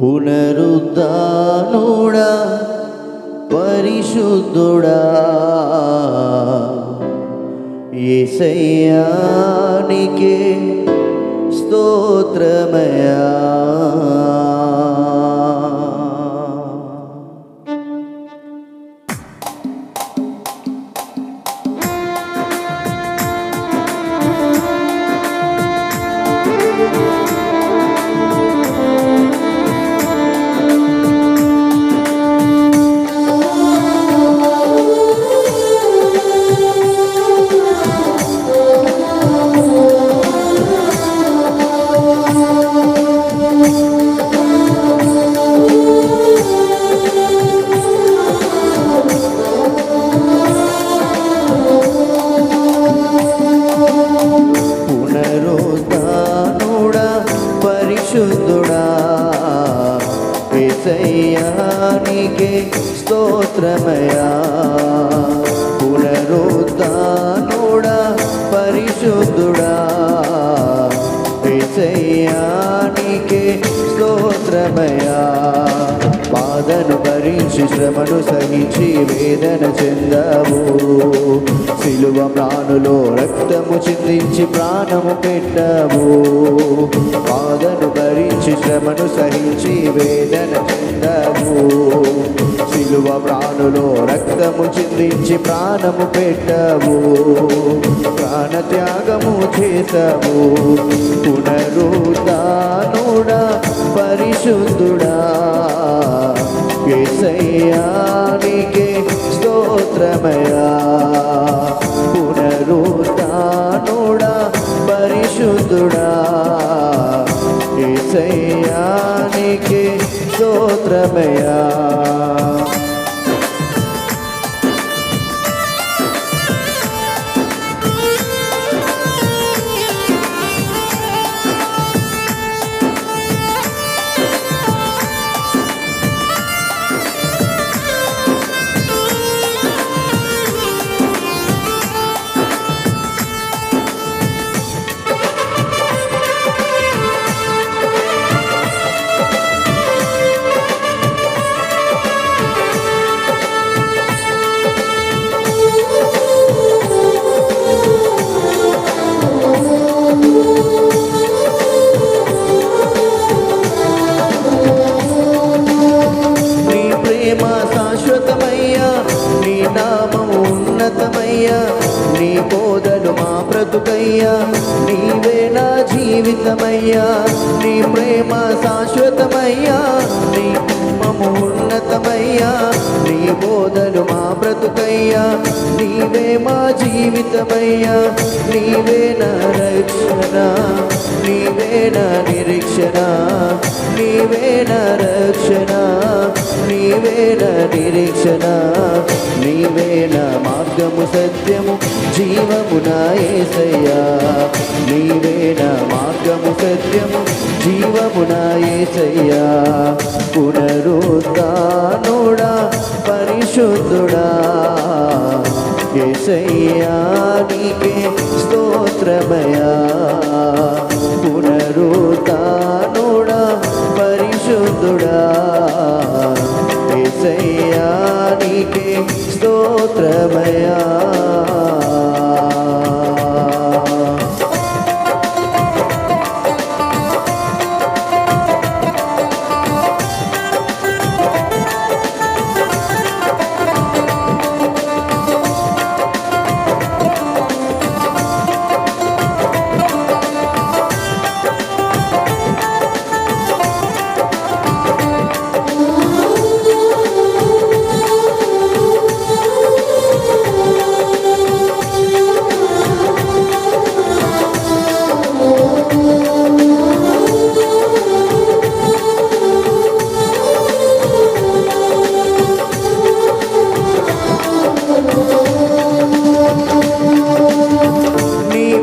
పునరుద్ధానుడా పరిశుద్ధుడా. ఏసయ్యానికే స్తోత్రమయా నీకే స్తోత్రమయా పునరుద్ధానుడా పరిశుద్ధుడా. ఏసయ్యానికే స్తోత్రమయా బాధను భరించి శ్రమను సహించి వేదన చెందవు. సిలువ ప్రాణులో రక్తము చిందించి ప్రాణము పెట్టవు. బాధను భరించి శ్రమను సహించి వేదన చెందావు సిలువ ప్రాణులో రక్తము చిందించి ప్రాణము పెట్టవు ప్రాణ త్యాగము చేసావు పునరుద్ధానుడా పరిశుద్ధుడా. కేసయ్యానికే స్తోత్రమయా పునరుద్ధానుడా బ్రతుకయ్యా నీవే నా జీవితమయ్యా నీ ప్రేమ శాశ్వతమయ్యా నీ నామము ఉన్నతమయ్యా నీ బోధలు మా బ్రతుకయ్యా నీవే మా జీవితమయ్యా నీవే నా రక్షణ నీవే నా నిరీక్షణ. నీవేన రక్షణ నీవేన నిరీక్షణ నీవేన మార్గము సత్యము జీవము నాయసయ్యా నీవేన మార్గము సత్యము జీవము నాయసయ్యా పునరుద్ధానుడా పరిశుద్ధుడా. ఏసయ్యా నీకే స్తోత్రమయా పునరుద్ధాను పరిశుద్ధుడా ఏసయ్యా నీకే స్తోత్రమయా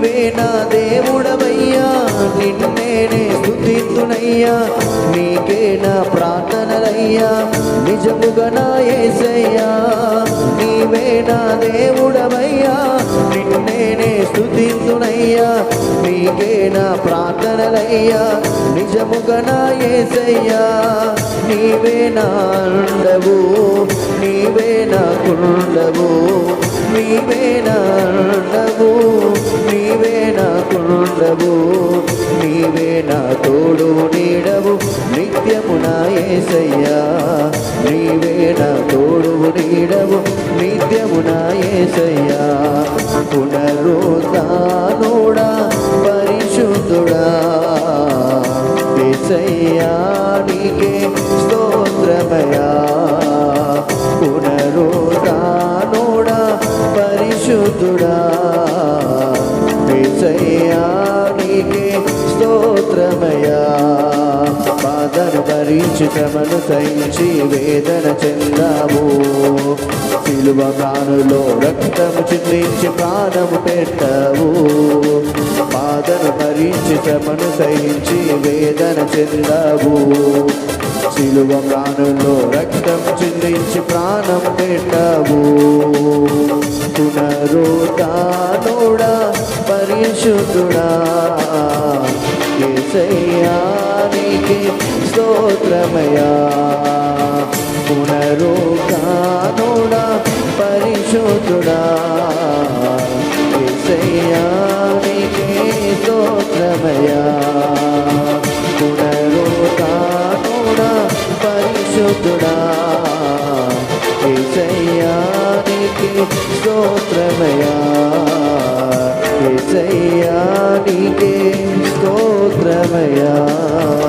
నువ్వే నా దేవుడవయ్యా నిన్నేనే స్థుతితునయ్యా నీకే నా ప్రార్థనలయ్యా నిజముగా నా ఏసయ్యా. నీవే నా దేవుడవయ్యా నిన్నేనే స్థుతితునయ్యా నీకే నా ప్రార్థనలయ్యా నిజముగా నా ఏసయ్యా. నీవే నా అండవు నీవే నా కుండ నా తోడు నీడవు నిత్యము నా యేసయ్యా పునరుద్ధానుడా పరిశుద్ధుడా. యేసయ్యా నీకే స్తోత్రమయా బాధను సహించి వేదన చెందాము సిలువ కానులో రక్తము చిందించి ప్రాణము పెట్టావు. బాధను భరించి సహించి వేదన చెందావు. సిలువ కానులో రక్తం చిందించి ప్రాణం పెట్టవు. పునరుతానుడా పరిశుద్ధుడా. యేసయ్యా నీకే స్తోత్రమయా పునరుతానుడా పరిశుద్ధుడా యేసయ్యా నీకే స్తోత్రమయా పునరుతానుడా పరిశుద్ధుడా యేసయ్యా నీకే స్తోత్రమయా యేసయ్యా నీకే స్తోత్రమయా